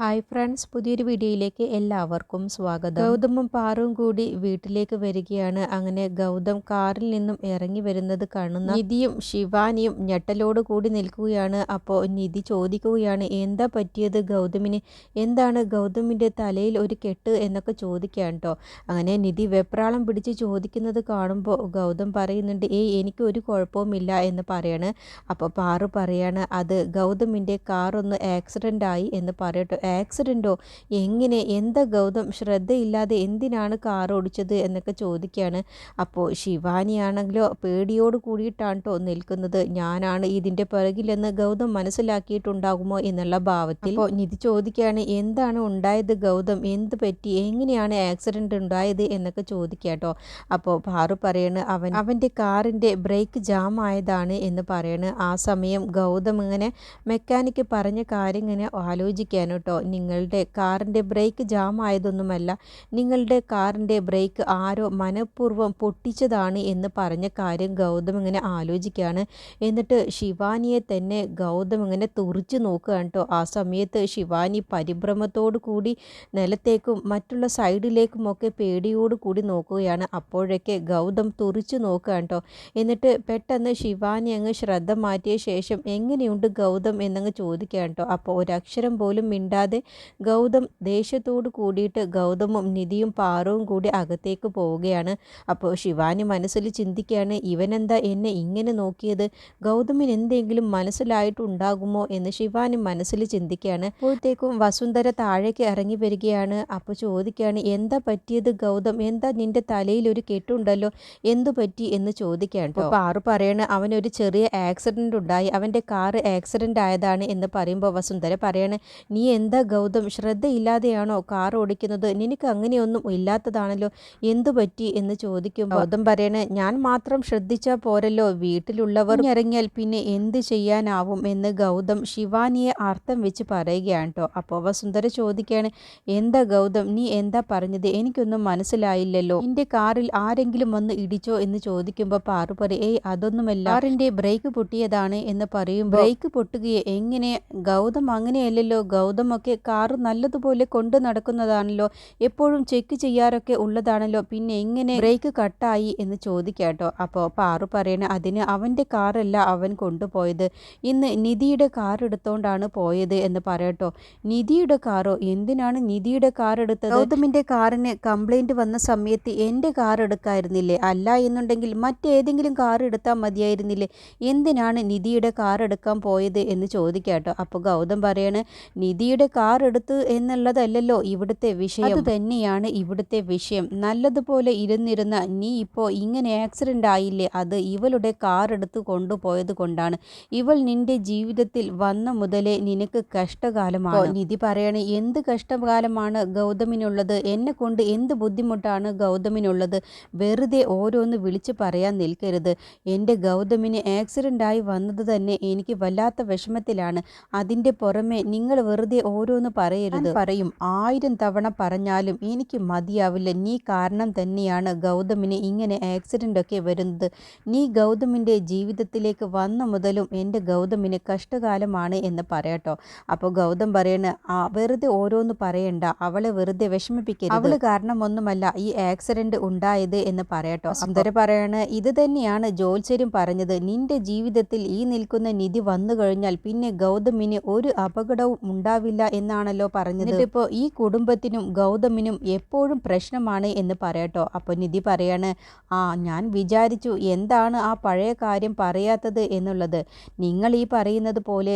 Hi friends പുതിയൊരു വീഡിയോയിലേക്ക് എല്ലാവർക്കും സ്വാഗതം. ഗൗതമും പാറും കൂടി വീട്ടിലേക്ക് വരികയാണ്. അങ്ങനെ ഗൗതം കാറിൽ നിന്നും ഇറങ്ങി വരുന്നത് കാണുന്ന നിധിയും ശിവാനിയും ഞെട്ടലോട് കൂടി നിൽക്കുകയാണ്. അപ്പോൾ നിധി ചോദിക്കുകയാണ് എന്താ പറ്റിയത് ഗൗതമിന്? എന്താണ് ഗൗതമിന്റെ തലയിൽ ഒരു കെട്ട് എന്നൊക്കെ ചോദിക്കാൻ അങ്ങനെ നിധി വെപ്രാളം പിടിച്ച് ചോദിക്കുന്നത് കാണുമ്പോൾ ഗൗതം പറയുന്നുണ്ട് ഏ എനിക്ക് ഒരു കുഴപ്പവുമില്ല എന്ന് പറയാണ്. അപ്പോൾ പാറു പറയാണ് അത് ഗൗതമിന്റെ കാറൊന്ന് ആക്സിഡന്റ് ആയി എന്ന് പറയട്ടോ. ആക്സിഡന്റോ എങ്ങനെ? എന്താ ഗൗതം? ശ്രദ്ധയില്ലാതെ എന്തിനാണ് കാർ ഓടിച്ചത്? എന്നൊക്കെ ചോദിക്കുകയാണ് അപ്പോൾ ശിവാനിയാണെങ്കിലോ പേടിയോട് കൂടിയിട്ടാണ് കേട്ടോ നിൽക്കുന്നത്. ഞാനാണ് ഇതിന്റെ പിറകിലെന്ന് ഗൗതം മനസ്സിലാക്കിയിട്ടുണ്ടാകുമോ എന്നുള്ള ഭാവത്തിൽ. അപ്പോൾ നിധി ചോദിക്കുകയാണ് എന്താണ് ഉണ്ടായത് ഗൗതം? എന്ത് പറ്റി? എങ്ങനെയാണ് ആക്സിഡന്റ് ഉണ്ടായത്? എന്നൊക്കെ ചോദിക്കുക കേട്ടോ അപ്പോൾ പാറു പറയണ് അവൻ അവന്റെ കാറിന്റെ ബ്രേക്ക് ജാം ആയതാണ് എന്ന് പറയണ്. ആ സമയം ഗൗതം ഇങ്ങനെ മെക്കാനിക്ക് പറഞ്ഞ കാര്യം ഇങ്ങനെ ആലോചിക്കാൻ നിങ്ങളുടെ കാറിന്റെ ബ്രേക്ക് ജാം ആയതൊന്നുമല്ല നിങ്ങളുടെ കാറിന്റെ ബ്രേക്ക് ആരോ മനഃപൂർവം പൊട്ടിച്ചതാണ് എന്ന് പറഞ്ഞ കാര്യം ഗൗതം ഇങ്ങനെ ആലോചിക്കുകയാണ്. എന്നിട്ട് ശിവാനിയെ തന്നെ ഗൗതം ഇങ്ങനെ തുറിച്ചു നോക്കുകയാണ് കേട്ടോ. ആ സമയത്ത് ശിവാനി പരിഭ്രമത്തോടു കൂടി നിലത്തേക്കും മറ്റുള്ള സൈഡിലേക്കുമൊക്കെ പേടിയോട് കൂടി നോക്കുകയാണ്. അപ്പോഴൊക്കെ ഗൗതം തുറിച്ചു നോക്കുകയാണ് കേട്ടോ. എന്നിട്ട് പെട്ടെന്ന് ശിവാനി അങ്ങ് ശ്രദ്ധ മാറ്റിയ ശേഷം എങ്ങനെയുണ്ട് ഗൗതം എന്നങ്ങ് ചോദിക്കുകയാണ് കേട്ടോ. അപ്പോൾ ഒരക്ഷരം പോലും മിണ്ടാതെ ഗൗതം ദേഷ്യത്തോട് കൂടിയിട്ട് ഗൗതമും നിധിയും പാറവും കൂടി അകത്തേക്ക് പോവുകയാണ്. അപ്പോൾ ശിവാനി മനസ്സിൽ ചിന്തിക്കുകയാണ് ഇവനെന്താ എന്നെ ഇങ്ങനെ നോക്കിയത്? ഗൗതമിന് എന്തെങ്കിലും മനസ്സിലായിട്ടുണ്ടാകുമോ? എന്ന് ശിവാനി മനസ്സിൽ ചിന്തിക്കുകയാണ്. അപ്പോഴത്തേക്കും വസുന്ധര താഴേക്ക് ഇറങ്ങി വരികയാണ്. അപ്പോൾ ചോദിക്കുകയാണ് എന്താ പറ്റിയത് ഗൗതം? എന്താ നിന്റെ തലയിൽ ഒരു കെട്ടുണ്ടല്ലോ? എന്തു പറ്റി? എന്ന് ചോദിക്കുകയാണ്. അപ്പോൾ പാറു പറയണ അവനൊരു ചെറിയ ആക്സിഡന്റ് ഉണ്ടായി. അവന്റെ കാറ് ആക്സിഡന്റ് ആയതാണ് എന്ന് പറയുമ്പോൾ വസുന്ധര പറയാണ് നീ എന്താ ഗൗതം? ശ്രദ്ധയില്ലാതെയാണോ കാർ ഓടിക്കുന്നത്? നിനക്ക് അങ്ങനെയൊന്നും ഇല്ലാത്തതാണല്ലോ. എന്തു പറ്റി എന്ന് ചോദിക്കും ഗൗതം പറയണേ ഞാൻ മാത്രം ശ്രദ്ധിച്ചാൽ പോരല്ലോ. വീട്ടിലുള്ളവർ ഇറങ്ങിയാൽ പിന്നെ എന്ത് ചെയ്യാനാവും? എന്ന് ഗൗതം ശിവാനിയെ അർത്ഥം വെച്ച് പറയുകയാണ് കേട്ടോ അപ്പോൾ വസുന്ധര ചോദിക്കുകയാണ് എന്താ ഗൗതം? നീ എന്താ പറഞ്ഞത്? എനിക്കൊന്നും മനസ്സിലായില്ലല്ലോ. നിന്റെ കാറിൽ ആരെങ്കിലും വന്ന് ഇടിച്ചോ? എന്ന് ചോദിക്കുമ്പോൾ പാറു പറയും ഏയ് അതൊന്നുമല്ല. കാറിന്റെ ബ്രേക്ക് പൊട്ടിയതാണ് എന്ന് പറയും ബ്രേക്ക് പൊട്ടുകയെ എങ്ങനെ? ഗൗതം അങ്ങനെയല്ലല്ലോ. ഗൗതമൊക്കെ കാറ് നല്ലതുപോലെ കൊണ്ട് നടക്കുന്നതാണല്ലോ. എപ്പോഴും ചെക്ക് ചെയ്യാറൊക്കെ ഉള്ളതാണല്ലോ. പിന്നെ എങ്ങനെ ബ്രേക്ക് കട്ടായി എന്ന് ചോദിക്കാട്ടോ. അപ്പോൾ പാറു പറയണ അതിന് അവന്റെ കാറല്ല അവൻ കൊണ്ടുപോയത്. ഇന്ന് നിധിയുടെ കാർ എടുത്തോണ്ടാണ് പോയത് എന്ന് പറയട്ടോ. നിധിയുടെ കാറോ? എന്തിനാണ് നിധിയുടെ കാർ എടുത്തത്? ഗൗതമിന്റെ കാറിന് കംപ്ലൈന്റ് വന്ന സമയത്ത് എന്റെ കാർ എടുക്കായിരുന്നില്ലേ? അല്ല എന്നുണ്ടെങ്കിൽ മറ്റേതെങ്കിലും കാർ എടുത്താൽ മതിയായിരുന്നില്ലേ? എന്തിനാണ് നിധിയുടെ കാർ എടുക്കാൻ പോയത് എന്ന് ചോദിക്കാട്ടോ. അപ്പോൾ ഗൗതം പറയാണ് നിധിയുടെ കാർ എടുത്തു എന്നുള്ളതല്ലല്ലോ ഇവിടുത്തെ വിഷയം. അത് തന്നെയാണ് ഇവിടുത്തെ വിഷയം. നല്ലതുപോലെ ഇരുന്നിരുന്ന നീ ഇപ്പോൾ ഇങ്ങനെ ആക്സിഡന്റ് ആയില്ലേ? അത് ഇവളുടെ കാർ എടുത്ത് കൊണ്ടുപോയത് കൊണ്ടാണ്. ഇവൾ നിന്റെ ജീവിതത്തിൽ വന്ന മുതലേ നിനക്ക് കഷ്ടകാലമാണ്. നിധി പറയണേ എന്ത് കഷ്ടകാലമാണ് ഗൗതമിനുള്ളത്? എന്നെ കൊണ്ട് എന്ത് ബുദ്ധിമുട്ടാണ് ഗൗതമിനുള്ളത്? വെറുതെ ഓരോന്ന് വിളിച്ചു പറയാൻ നിൽക്കരുത്. എന്റെ ഗൗതമിന് ആക്സിഡന്റ് ആയി വന്നത് തന്നെ എനിക്ക് വല്ലാത്ത വിഷമത്തിലാണ്. അതിന്റെ പുറമെ നിങ്ങൾ വെറുതെ ഓരോന്ന് പറയരുത്. പറയും ആയിരം തവണ പറഞ്ഞാലും എനിക്ക് മതിയാവില്ല. നീ കാരണം തന്നെയാണ് ഗൗതമിന് ഇങ്ങനെ ആക്സിഡന്റ് ഒക്കെ വരുന്നത്. നീ ഗൗതമിന്റെ ജീവിതത്തിലേക്ക് വന്ന മുതലും എന്റെ ഗൗതമിന് കഷ്ടകാലമാണ് എന്ന് പറയട്ടോ. അപ്പോൾ ഗൗതം പറയണ ആ വെറുതെ ഓരോന്ന് പറയണ്ട. അവളെ വെറുതെ വിഷമിപ്പിക്കരുത്. അവൾ കാരണമൊന്നുമല്ല ഈ ആക്സിഡന്റ് ഉണ്ടായത് എന്ന് പറയട്ടോ. സുന്ദര പറയാണ് ഇത് തന്നെയാണ് ജോത്സ്യരും പറഞ്ഞത്. നിന്റെ ജീവിതത്തിൽ ഈ നിൽക്കുന്ന നിധി വന്നു കഴിഞ്ഞാൽ പിന്നെ ഗൗതമിന് ഒരു അപകടവും ഉണ്ടാവില്ല എന്നാണല്ലോ പറഞ്ഞത്. ഇപ്പോൾ ഈ കുടുംബത്തിനും ഗൗതമിനും എപ്പോഴും പ്രശ്നമാണ് എന്ന് പറയട്ടോ. അപ്പോൾ നിധി പറയാണ് ആ ഞാൻ വിചാരിച്ചു എന്താണ് ആ പഴയ കാര്യം പറയാത്തത് എന്നുള്ളത്. നിങ്ങൾ ഈ പറയുന്നത് പോലെ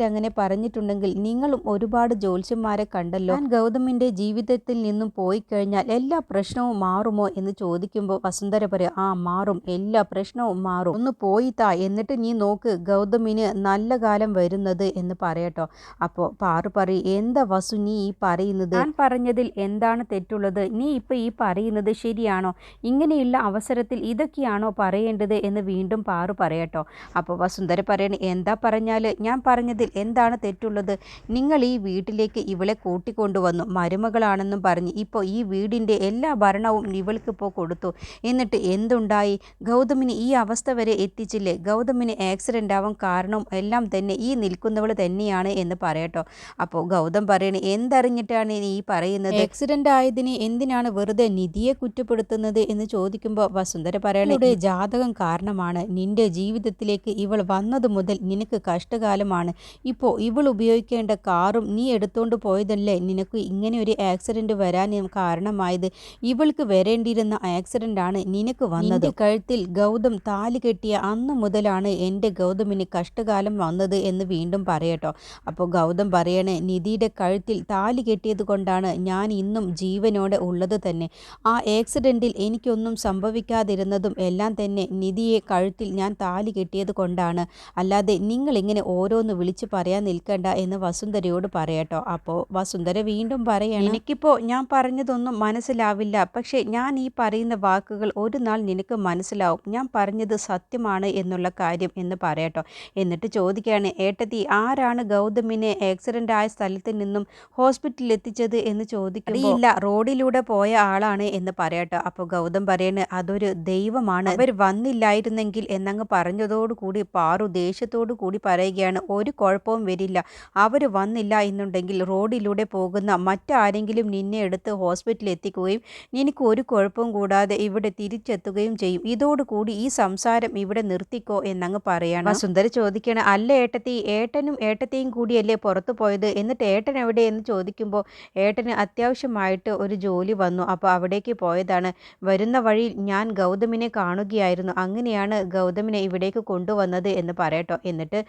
അങ്ങനെ പറഞ്ഞിട്ടുണ്ടെങ്കിൽ നിങ്ങളും ഒരുപാട് ജോത്സ്യന്മാരെ കണ്ടല്ലോ. ഞാൻ ഗൗതമിന്റെ ജീവിതത്തിൽ നിന്നും പോയി കഴിഞ്ഞാൽ എല്ലാ പ്രശ്നവും മാറുമോ? എന്ന് ചോദിക്കുമ്പോൾ വസുന്ധര പറയും ആ മാറും. എല്ലാ പ്രശ്നവും മാറും. ഒന്ന് പോയി താ. എന്നിട്ട് നീ നോക്ക് ഗൗതമിന് നല്ല കാലം വരുന്നത് എന്ന് പറയട്ടോ. അപ്പോൾ പാറു പറയും എന്താ വസു നീ ഈ പറയുന്നത്? ഞാൻ പറഞ്ഞതിൽ എന്താണ് തെറ്റുള്ളത്? നീ ഇപ്പോൾ ഈ പറയുന്നത് ശരിയാണോ? ഇങ്ങനെയുള്ള അവസരത്തിൽ ഇതൊക്കെയാണോ പറയേണ്ടത്? എന്ന് വീണ്ടും പാറു പറയട്ടോ. അപ്പോൾ വസുന്ധര പറയണ എന്താ പറഞ്ഞാൽ ഞാൻ പറഞ്ഞതിൽ എന്താണ് തെറ്റുള്ളത്? നിങ്ങൾ ഈ വീട്ടിലേക്ക് ഇവളെ കൂട്ടിക്കൊണ്ടുവന്നു. മരുമകളാണെന്നും പറഞ്ഞ് ഇപ്പോൾ ഈ വീടിന്റെ എല്ലാ ഭരണവും ഇവൾക്കിപ്പോൾ കൊടുത്തു. എന്നിട്ട് എന്തുണ്ടായി? ഗൗതമിന് ഈ അവസ്ഥ വരെ എത്തിച്ചില്ലേ? ഗൗതമിന് ആക്സിഡന്റ് ആവാൻ കാരണം എല്ലാം തന്നെ ഈ നിൽക്കുന്നവൾ തന്നെയാണ് എന്ന് പറയട്ടോ. അപ്പോൾ അപ്പോൾ ഗൗതം പറയണേ എന്തറിഞ്ഞിട്ടാണ് ഇനി ഈ പറയുന്നത്? ആക്സിഡന്റ് ആയതിന് എന്തിനാണ് വെറുതെ നിധിയെ കുറ്റപ്പെടുത്തുന്നത് എന്ന് ചോദിക്കുമ്പോൾ വസുന്ധര പറയണേ ജാതകം കാരണമാണ്. നിന്റെ ജീവിതത്തിലേക്ക് ഇവൾ വന്നത് മുതൽ നിനക്ക് കഷ്ടകാലമാണ്. ഇപ്പോൾ ഇവൾ ഉപയോഗിക്കേണ്ട കാറും നീ എടുത്തുകൊണ്ട് പോയതല്ലേ? നിനക്ക് ഇങ്ങനെ ഒരു ആക്സിഡന്റ് വരാൻ കാരണമായത്. ഇവൾക്ക് വരേണ്ടിയിരുന്ന ആക്സിഡന്റ് ആണ് നിനക്ക് വന്നത്. കഴുത്തിൽ ഗൗതം താലി കെട്ടിയ അന്ന് മുതലാണ് എന്റെ ഗൗതമിന് കഷ്ടകാലം വന്നത് എന്ന് വീണ്ടും പറയട്ടോ. അപ്പോൾ ഗൗതം പറയണേ നിധിയുടെ കഴുത്തിൽ താലി കെട്ടിയത് കൊണ്ടാണ് ഞാൻ ഇന്നും ജീവനോടെ ഉള്ളത് തന്നെ. ആ ആക്സിഡന്റിൽ എനിക്കൊന്നും സംഭവിക്കാതിരുന്നതും എല്ലാം തന്നെ നിധിയെ കഴുത്തിൽ ഞാൻ താലി കെട്ടിയത് കൊണ്ടാണ്. അല്ലാതെ നിങ്ങളിങ്ങനെ ഓരോന്ന് വിളിച്ച് പറയാൻ നിൽക്കണ്ട എന്ന് വസുന്ധരയോട് പറയട്ടോ. അപ്പോൾ വസുന്ധര വീണ്ടും പറയണം എനിക്കിപ്പോൾ ഞാൻ പറഞ്ഞതൊന്നും മനസ്സിലാവില്ല. പക്ഷേ ഞാൻ ഈ പറയുന്ന വാക്കുകൾ ഒരു നാൾ നിനക്ക് മനസ്സിലാവും. ഞാൻ പറഞ്ഞത് സത്യമാണ് എന്നുള്ള കാര്യം എന്ന് പറയട്ടോ. എന്നിട്ട് ചോദിക്കുകയാണ് ഏട്ടത്തി ആരാണ് ഗൗതമിനെ ആക്സിഡന്റ് ആയ സ്ഥലത്ത് നിന്നും ഹോസ്പിറ്റലിൽ എത്തിച്ചത് എന്ന് ചോദിക്കുമ്പോൾ ഇല്ല റോഡിലൂടെ പോയ ആളാണ് എന്ന് പറയട്ടോ. അപ്പോൾ ഗൗതം പറയണ് അതൊരു ദൈവമാണ്. അവർ വന്നില്ലായിരുന്നെങ്കിൽ എന്നങ്ങ് പറഞ്ഞതോടുകൂടി പാറു ദേഷ്യത്തോടു കൂടി പറയുകയാണ് ഒരു കുഴപ്പവും വരില്ല. അവർ വന്നില്ല എന്നുണ്ടെങ്കിൽ റോഡിലൂടെ പോകുന്ന മറ്റാരെങ്കിലും നിന്നെ എടുത്ത് ഹോസ്പിറ്റലിൽ എത്തിക്കുകയും നിനക്ക് ഒരു കുഴപ്പവും കൂടാതെ ഇവിടെ തിരിച്ചെത്തുകയും ചെയ്യും. ഇതോടുകൂടി ഈ സംസാരം ഇവിടെ നിർത്തിക്കോ എന്നങ്ങ് പറയാണ്. സുന്ദര ചോദിക്കണ അല്ല ഏട്ടത്തി ഏട്ടനും ഏട്ടത്തെയും കൂടിയല്ലേ പുറത്തു പോയത്? എന്നിട്ട് ഏട്ടൻ എവിടെ എന്ന് ചോദിക്കുമ്പോൾ ഏട്ടന് അത്യാവശ്യമായിട്ട് ഒരു ജോലി വന്നു. അപ്പോൾ അവിടേക്ക് പോയതാണ്. വരുന്ന വഴിയിൽ ഞാൻ ഗൗതമിനെ കാണുകയായിരുന്നു. അങ്ങനെയാണ് ഗൗതമിനെ ഇവിടേക്ക് കൊണ്ടുവന്നത് എന്ന് പറയട്ടോ. എന്നിട്ട്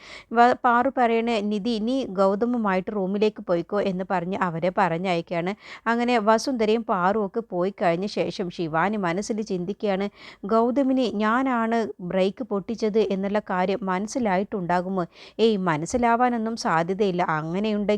പാറു പറയണ നിധി നീ ഗൗതമുമായിട്ട് റൂമിലേക്ക് പോയിക്കോ എന്ന് പറഞ്ഞ് അവരെ പറഞ്ഞയക്കുകയാണ് അങ്ങനെ വസുന്ധരയും പാറു ഒക്കെ പോയി കഴിഞ്ഞ ശേഷം ശിവാനി മനസ്സിൽ ചിന്തിക്കുകയാണ് ഗൗതമിന് ഞാനാണ് ബ്രേക്ക് പൊട്ടിച്ചത് എന്നുള്ള കാര്യം മനസ്സിലായിട്ടുണ്ടാകുമോ? ഏയ് മനസ്സിലാവാനൊന്നും സാധ്യതയില്ല. അങ്ങനെയുണ്ടെങ്കിൽ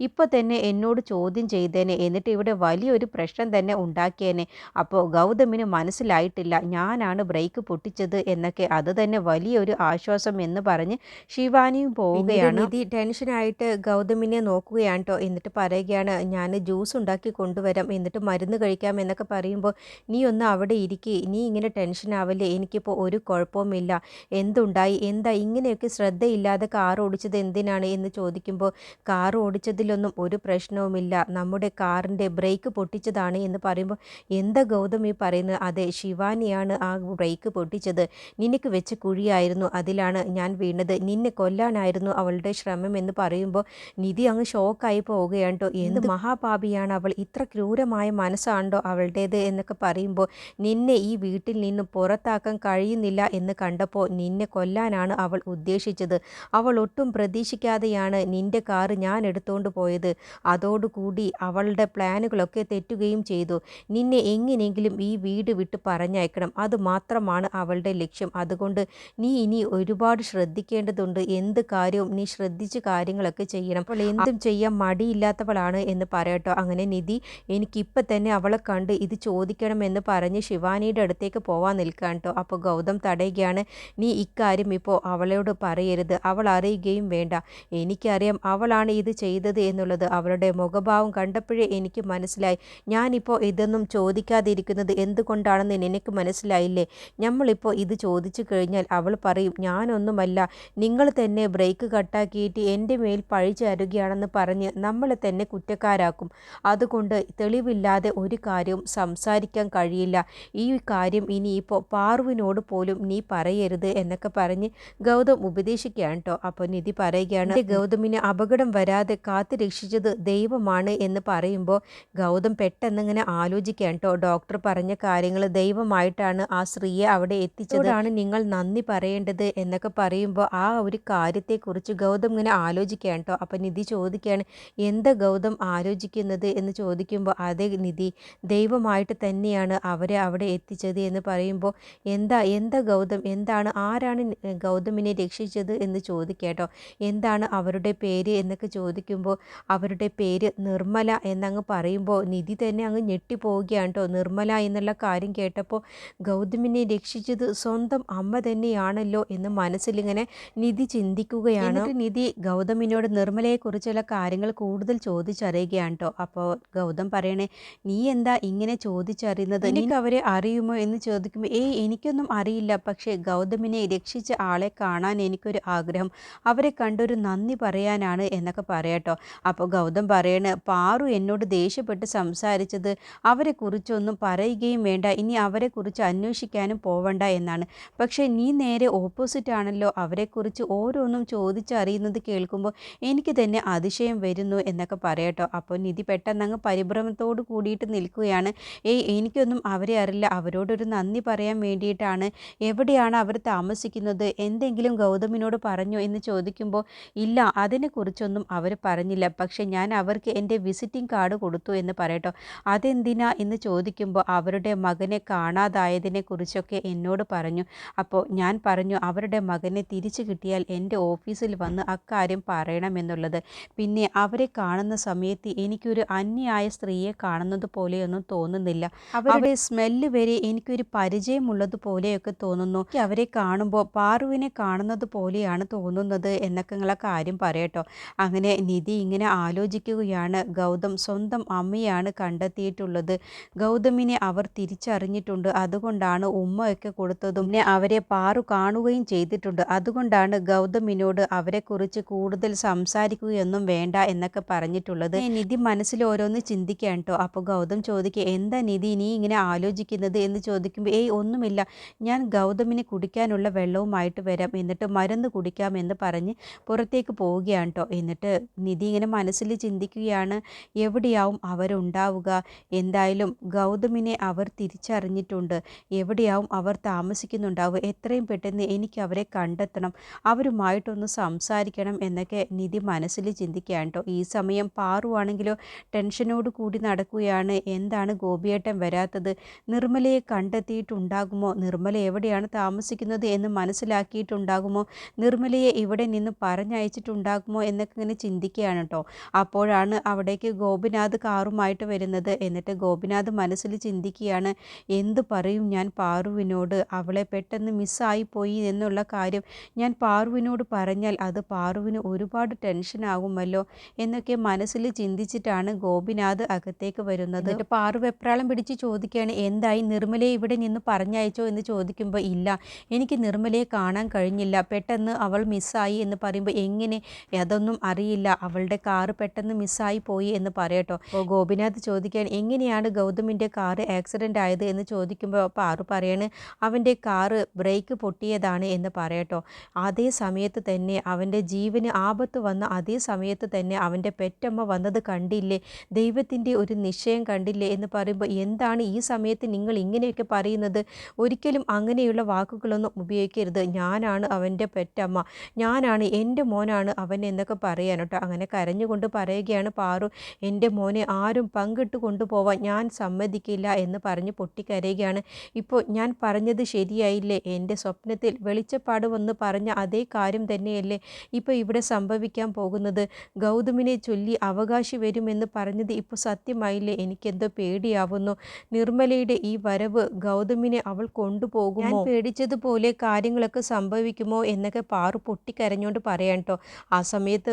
ഇപ്പോൾ തന്നെ എന്നോട് ചോദ്യം ചെയ്തേനെ. എന്നിട്ട് ഇവിടെ വലിയൊരു പ്രശ്നം തന്നെ ഉണ്ടാക്കിയേനെ. അപ്പോൾ ഗൗതമിന് മനസ്സിലായിട്ടില്ല. ഞാനാണ് ബ്രേക്ക് പൊട്ടിച്ചത് എന്നൊക്കെ. അത് തന്നെ വലിയൊരു ആശ്വാസം എന്ന് പറഞ്ഞ് ശിവാനിയും പോവുകയാണ്. നിധി ടെൻഷനായിട്ട് ഗൗതമിനെ നോക്കുകയാണ് കേട്ടോ എന്നിട്ട് പറയുകയാണ് ഞാൻ ജ്യൂസ് ഉണ്ടാക്കി കൊണ്ടുവരാം. എന്നിട്ട് മരുന്ന് കഴിക്കാം എന്നൊക്കെ പറയുമ്പോൾ നീ ഒന്ന് അവിടെ ഇരിക്കേ. നീ ഇങ്ങനെ ടെൻഷൻ ആവല്ലേ? എനിക്കിപ്പോൾ ഒരു കുഴപ്പവുമില്ല. എന്തുണ്ടായി? എന്താ ഇങ്ങനെയൊക്കെ ശ്രദ്ധയില്ലാതെ കാർ ഓടിച്ചത് എന്തിനാണ്? എന്ന് ചോദിക്കുമ്പോൾ കാർ ഓടിച്ചതിലൊന്നും ഒരു പ്രശ്നവുമില്ല. നമ്മുടെ കാറിന്റെ ബ്രേക്ക് പൊട്ടിച്ചതാണ് എന്ന് പറയുമ്പോൾ എന്താ ഗൗതം ഈ പറയുന്നത്? അതെ ശിവാനിയാണ് ആ ബ്രേക്ക് പൊട്ടിച്ചത്. നിനക്ക് വെച്ച കുഴിയായിരുന്നു അതിലാണ് ഞാൻ വീണത്. നിന്നെ കൊല്ലാനായിരുന്നു അവളുടെ ശ്രമം എന്ന് പറയുമ്പോൾ നിധി അങ്ങ് ഷോക്കായി പോവുകയാണ് കേട്ടോ എന്ത് മഹാപാപിയാണ് അവൾ? ഇത്ര ക്രൂരമായ മനസ്സാണ്ടോ അവളുടേത് എന്നൊക്കെ പറയുമ്പോൾ നിന്നെ ഈ വീട്ടിൽ നിന്നും പുറത്താക്കാൻ കഴിയുന്നില്ല എന്ന് കണ്ടപ്പോൾ നിന്നെ കൊല്ലാനാണ് അവൾ ഉദ്ദേശിച്ചത്. അവൾ ഒട്ടും പ്രതീക്ഷിക്കാതെയാണ് നിന്റെ കാറ് ഞാൻ എടുത്തുകൊണ്ട് പോയത്. അതോടുകൂടി അവളുടെ പ്ലാനുകളൊക്കെ തെറ്റുകയും ചെയ്തു. നിന്നെ എങ്ങനെയെങ്കിലും ഈ വീട് വിട്ട് പറഞ്ഞയക്കണം. അത് മാത്രമാണ് അവളുടെ ലക്ഷ്യം. അതുകൊണ്ട് നീ ഇനി ഒരുപാട് ശ്രദ്ധിക്കേണ്ടതുണ്ട്. എന്ത് കാര്യവും നീ ശ്രദ്ധിച്ച് കാര്യങ്ങളൊക്കെ ചെയ്യണം. അപ്പോൾ എന്തും ചെയ്യാൻ മടിയില്ലാത്തവളാണ് എന്ന് പറയട്ടോ. അങ്ങനെ നിധി എനിക്കിപ്പോൾ തന്നെ അവളെ കണ്ട് ഇത് ചോദിക്കണമെന്ന് പറഞ്ഞ് ശിവാനിയുടെ അടുത്തേക്ക് പോവാൻ നിൽക്കാൻ കേട്ടോ. അപ്പോൾ ഗൗതം തടയുകയാണ്. നീ ഇക്കാര്യം ഇപ്പോൾ അവളോട് പറയരുത്. അവൾ അറിയുകയും വേണ്ട. എനിക്കറിയാം അവളാണ് ഇത് ചെയ്തത് എന്നുള്ളത് അവളുടെ മുഖഭാവം കണ്ടപ്പോഴേ എനിക്ക് മനസ്സിലായി. ഞാനിപ്പോൾ ഇതൊന്നും ചോദിക്കാതിരിക്കുന്നത് എന്തുകൊണ്ടാണെന്ന് നിനക്ക് മനസ്സിലായില്ലേ? നമ്മളിപ്പോൾ ഇത് ചോദിച്ചു കഴിഞ്ഞാൽ അവൾ പറയും ഞാനൊന്നുമല്ല നിങ്ങൾ തന്നെ ബ്രേക്ക് കട്ടാക്കിയിട്ട് എന്റെ മേൽ പഴി ചാരുകയാണെന്ന് പറഞ്ഞ് നമ്മളെ തന്നെ കുറ്റക്കാരാക്കും. അതുകൊണ്ട് തെളിവില്ലാതെ ഒരു കാര്യവും സംസാരിക്കാൻ കഴിയില്ല. ഈ കാര്യം ഇനിയിപ്പോൾ പാർവിനോട് പോലും നീ പറയരുത് എന്നൊക്കെ പറഞ്ഞ് ഗൗതം ഉപദേശിക്കുകയാണ് കേട്ടോ. അപ്പോൾ നിധി പറയുകയാണ് ഗൗതമിന് അപകടം വരാതെ കാത്തു രക്ഷിച്ചത് ദൈവമാണ് എന്ന് പറയുമ്പോൾ ഗൗതം പെട്ടെന്നിങ്ങനെ ആലോചിക്കാൻ കേട്ടോ. ഡോക്ടർ പറഞ്ഞ കാര്യങ്ങൾ ദൈവമായിട്ടാണ് ആ സ്ത്രീയെ അവിടെ എത്തിച്ചതാണ് നിങ്ങൾ നന്ദി പറയേണ്ടത് എന്നൊക്കെ പറയുമ്പോൾ ആ ഒരു കാര്യത്തെക്കുറിച്ച് ഗൗതം ഇങ്ങനെ ആലോചിക്കാൻ കേട്ടോ. അപ്പം നിധി ചോദിക്കുകയാണ് എന്താ ഗൗതം ആലോചിക്കുന്നത്? എന്ന് ചോദിക്കുമ്പോൾ അതേ നിധി ദൈവമായിട്ട് തന്നെയാണ് അവരെ അവിടെ എത്തിച്ചത് എന്ന് പറയുമ്പോൾ എന്താ എന്താ ഗൗതം എന്താണ് ആരാണ് ഗൗതമിനെ രക്ഷിച്ചത്? എന്ന് ചോദിക്കേട്ടോ എന്താണ് അവരുടെ പേര്? എന്നൊക്കെ ചോദിക്കുമ്പോൾ അവരുടെ പേര് നിർമ്മല എന്നങ്ങ് പറയുമ്പോൾ നിധി തന്നെ അങ്ങ് ഞെട്ടിപ്പോവുകയാണ് കേട്ടോ. നിർമ്മല എന്നുള്ള കാര്യം കേട്ടപ്പോൾ ഗൗതമിനെ രക്ഷിച്ചത് സ്വന്തം അമ്മ തന്നെയാണല്ലോ എന്ന് മനസ്സിലിങ്ങനെ നിധി ചിന്തിക്കുകയാണ്. നിധി ഗൗതമിനോട് നിർമ്മലയെക്കുറിച്ചുള്ള കാര്യങ്ങൾ കൂടുതൽ ചോദിച്ചറിയുകയാണ് കേട്ടോ. അപ്പോൾ ഗൗതം പറയണേ നീ എന്താ ഇങ്ങനെ ചോദിച്ചറിയുന്നത്? എനിക്ക് അവരെ അറിയുമോ? എന്ന് ചോദിക്കുമ്പോൾ ഏയ് എനിക്കൊന്നും അറിയില്ല. പക്ഷേ ഗൗതമിനെ രക്ഷിച്ച ആളെ കാണാൻ എനിക്കൊരു ആഗ്രഹം. അവരെ കണ്ടൊരു നന്ദി പറയാനാണ് എന്നൊക്കെ പറയാം. പറയാട്ടോ. അപ്പോൾ ഗൗതം പറയണ് പാറു എന്നോട് ദേഷ്യപ്പെട്ട് സംസാരിച്ചത് അവരെക്കുറിച്ചൊന്നും പറയുകയും വേണ്ട. ഇനി അവരെക്കുറിച്ച് അന്വേഷിക്കാനും പോവണ്ട എന്നാണ്. പക്ഷേ നീ നേരെ ഓപ്പോസിറ്റ് ആണല്ലോ. അവരെക്കുറിച്ച് ഓരോന്നും ചോദിച്ചറിയുന്നത് കേൾക്കുമ്പോൾ എനിക്ക് തന്നെ അതിശയം വരുന്നു എന്നൊക്കെ പറയട്ടോ. അപ്പോൾ നിധി പെട്ടെന്ന് അങ്ങ് പരിഭ്രമത്തോട് കൂടിയിട്ട് നിൽക്കുകയാണ്. ഏയ് എനിക്കൊന്നും അവരെ അറിയില്ല. അവരോടൊരു നന്ദി പറയാൻ വേണ്ടിയിട്ടാണ്. എവിടെയാണ് അവർ താമസിക്കുന്നത്? എന്തെങ്കിലും ഗൗതമിനോട് പറഞ്ഞു എന്ന് ചോദിക്കുമ്പോൾ ഇല്ല അതിനെക്കുറിച്ചൊന്നും അവർ പറഞ്ഞില്ല. പക്ഷേ ഞാൻ അവർക്ക് എന്റെ വിസിറ്റിംഗ് കാർഡ് കൊടുത്തു എന്ന് പറയട്ടോ. അതെന്തിനാ എന്ന് ചോദിക്കുമ്പോൾ അവരുടെ മകനെ കാണാതായതിനെ കുറിച്ചൊക്കെ എന്നോട് പറഞ്ഞു. അപ്പോൾ ഞാൻ പറഞ്ഞു അവരുടെ മകനെ തിരിച്ചു കിട്ടിയാൽ എന്റെ ഓഫീസിൽ വന്ന് അക്കാര്യം പറയണമെന്നുള്ളത്. പിന്നെ അവരെ കാണുന്ന സമയത്ത് എനിക്കൊരു അന്യായ സ്ത്രീയെ കാണുന്നത് പോലെയൊന്നും തോന്നുന്നില്ല. അവരുടെ സ്മെല്ല് വരെ എനിക്കൊരു പരിചയമുള്ളത് പോലെയൊക്കെ തോന്നുന്നു. അവരെ കാണുമ്പോൾ പാറുവിനെ കാണുന്നത് പോലെയാണ് തോന്നുന്നത് എന്നൊക്കെ ഉള്ള കാര്യം പറയട്ടോ. അങ്ങനെ നിധി ഇങ്ങനെ ആലോചിക്കുകയാണ്. ഗൗതം സ്വന്തം അമ്മയാണ് കണ്ടെത്തിയിട്ടുള്ളത്. ഗൗതമിനെ അവർ തിരിച്ചറിഞ്ഞിട്ടുണ്ട്. അതുകൊണ്ടാണ് ഉമ്മയൊക്കെ കൊടുത്തതും പിന്നെ അവരെ പാറു കാണുകയും ചെയ്തിട്ടുണ്ട്. അതുകൊണ്ടാണ് ഗൗതമിനോട് അവരെക്കുറിച്ച് കൂടുതൽ സംസാരിക്കുകയൊന്നും വേണ്ട എന്നൊക്കെ പറഞ്ഞിട്ടുള്ളത്. നിധി മനസ്സിൽ ഓരോന്ന് ചിന്തിക്കാൻ കേട്ടോ. അപ്പോൾ ഗൗതം ചോദിക്കുക എന്താ നിധി നീ ഇങ്ങനെ ആലോചിക്കുന്നത്? എന്ന് ചോദിക്കുമ്പോൾ ഏയ് ഒന്നുമില്ല. ഞാൻ ഗൗതമിന് കുടിക്കാനുള്ള വെള്ളവുമായിട്ട് വരാം. എന്നിട്ട് മരുന്ന് കുടിക്കാം എന്ന് പറഞ്ഞ് പുറത്തേക്ക് പോവുകയാണ് കേട്ടോ. എന്നിട്ട് നിധി ഇങ്ങനെ മനസ്സിൽ ചിന്തിക്കുകയാണ്. എവിടെയാവും അവരുണ്ടാവുക? എന്തായാലും ഗൗതമിനെ അവർ തിരിച്ചറിഞ്ഞിട്ടുണ്ട്. എവിടെയാവും അവർ താമസിക്കുന്നുണ്ടാവുക? എത്രയും പെട്ടെന്ന് എനിക്ക് അവരെ കണ്ടെത്തണം. അവരുമായിട്ടൊന്ന് സംസാരിക്കണം എന്നൊക്കെ നിധി മനസ്സിൽ ചിന്തിക്കുകയാണ് കേട്ടോ. ഈ സമയം പാറുവാണെങ്കിലോ ടെൻഷനോട് കൂടി നടക്കുകയാണ്. എന്താണ് ഗോപിയേട്ടൻ വരാത്തത്? നിർമ്മലയെ കണ്ടെത്തിയിട്ടുണ്ടാകുമോ? നിർമ്മല എവിടെയാണ് താമസിക്കുന്നത് എന്ന് മനസ്സിലാക്കിയിട്ടുണ്ടാകുമോ? നിർമ്മലയെ ഇവിടെ നിന്ന് പറഞ്ഞയച്ചിട്ടുണ്ടാകുമോ എന്നൊക്കെ ഇങ്ങനെ ചിന്തിക്കുകയാണ് കേട്ടോ അപ്പോഴാണ് അവിടേക്ക് ഗോപിനാഥ് കാറുമായിട്ട് വരുന്നത്. എന്നിട്ട് ഗോപിനാഥ് മനസ്സിൽ ചിന്തിക്കുകയാണ് എന്ത് പറയും ഞാൻ പാറുവിനോട്? അവളെ പെട്ടെന്ന് മിസ്സായി പോയി എന്നുള്ള കാര്യം ഞാൻ പാറുവിനോട് പറഞ്ഞാൽ അത് പാറുവിന് ഒരുപാട് ടെൻഷനാകുമല്ലോ എന്നൊക്കെ മനസ്സിൽ ചിന്തിച്ചിട്ടാണ് ഗോപിനാഥ് അകത്തേക്ക് വരുന്നത്. എന്നിട്ട് പാറു വെപ്രാളം പിടിച്ച് ചോദിക്കുകയാണ് എന്തായി നിർമ്മലയെ ഇവിടെ നിന്ന് പറഞ്ഞയച്ചോ? എന്ന് ചോദിക്കുമ്പോൾ ഇല്ല എനിക്ക് നിർമ്മലയെ കാണാൻ കഴിഞ്ഞില്ല. പെട്ടെന്ന് അവൾ മിസ്സായി എന്ന് പറയുമ്പോൾ എങ്ങനെ? അതൊന്നും അറിയില്ല. അവളുടെ കാറ് പെട്ടെന്ന് മിസ്സായി പോയി എന്ന് പറയട്ടോ. അപ്പോൾ ഗോപിനാഥ് ചോദിക്കാൻ എങ്ങനെയാണ് ഗൗതമിന്റെ കാറ് ആക്സിഡന്റ് ആയത്? എന്ന് ചോദിക്കുമ്പോൾ പാറു പറയാണ് അവന്റെ കാറ് ബ്രേക്ക് പൊട്ടിയതാണ് എന്ന് പറയട്ടോ. അതേ സമയത്ത് തന്നെ അവന്റെ ജീവന് ആപത്ത് വന്ന അതേ സമയത്ത് തന്നെ അവന്റെ പെറ്റമ്മ വന്നത് കണ്ടില്ലേ? ദൈവത്തിന്റെ ഒരു നിശ്ചയം കണ്ടില്ലേ? എന്ന് പറയുമ്പോൾ എന്താണ് ഈ സമയത്ത് നിങ്ങൾ ഇങ്ങനെയൊക്കെ പറയുന്നത്? ഒരിക്കലും അങ്ങനെയുള്ള വാക്കുകളൊന്നും ഉപയോഗിക്കരുത്. ഞാനാണ് അവന്റെ പെറ്റമ്മ. ഞാനാണ് എന്റെ മോനാണ് അവൻ എന്നൊക്കെ പറയാൻ അങ്ങനെ കരഞ്ഞുകൊണ്ട് പറയുകയാണ് പാറു എന്റെ മോനെ ആരും പങ്കിട്ട് കൊണ്ടുപോവാൻ ഞാൻ സമ്മതിക്കില്ല എന്ന് പറഞ്ഞ് പൊട്ടിക്കരയുകയാണ്. ഇപ്പോൾ ഞാൻ പറഞ്ഞത് ശരിയായില്ലേ? എന്റെ സ്വപ്നത്തിൽ വെളിച്ചപ്പാട് വന്ന് പറഞ്ഞ അതേ കാര്യം തന്നെയല്ലേ ഇപ്പോൾ ഇവിടെ സംഭവിക്കാൻ പോകുന്നത്? ഗൗതമിനെ ചൊല്ലി അവകാശി വരുമെന്ന് പറഞ്ഞത് ഇപ്പോൾ സത്യമായില്ലേ? എനിക്കെന്തോ പേടിയാവുന്നു. നിർമ്മലയുടെ ഈ വരവ് ഗൗതമിനെ അവൾ കൊണ്ടുപോകുമോ? പേടിച്ചതുപോലെ കാര്യങ്ങളൊക്കെ സംഭവിക്കുമോ? എന്നൊക്കെ പാറു പൊട്ടിക്കരഞ്ഞുകൊണ്ട് പറയാൻ കേട്ടോ ആ സമയത്ത്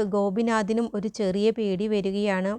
ഗോപിനാഥിനും ഒരു ചെറിയ പേടി വരികയാണ്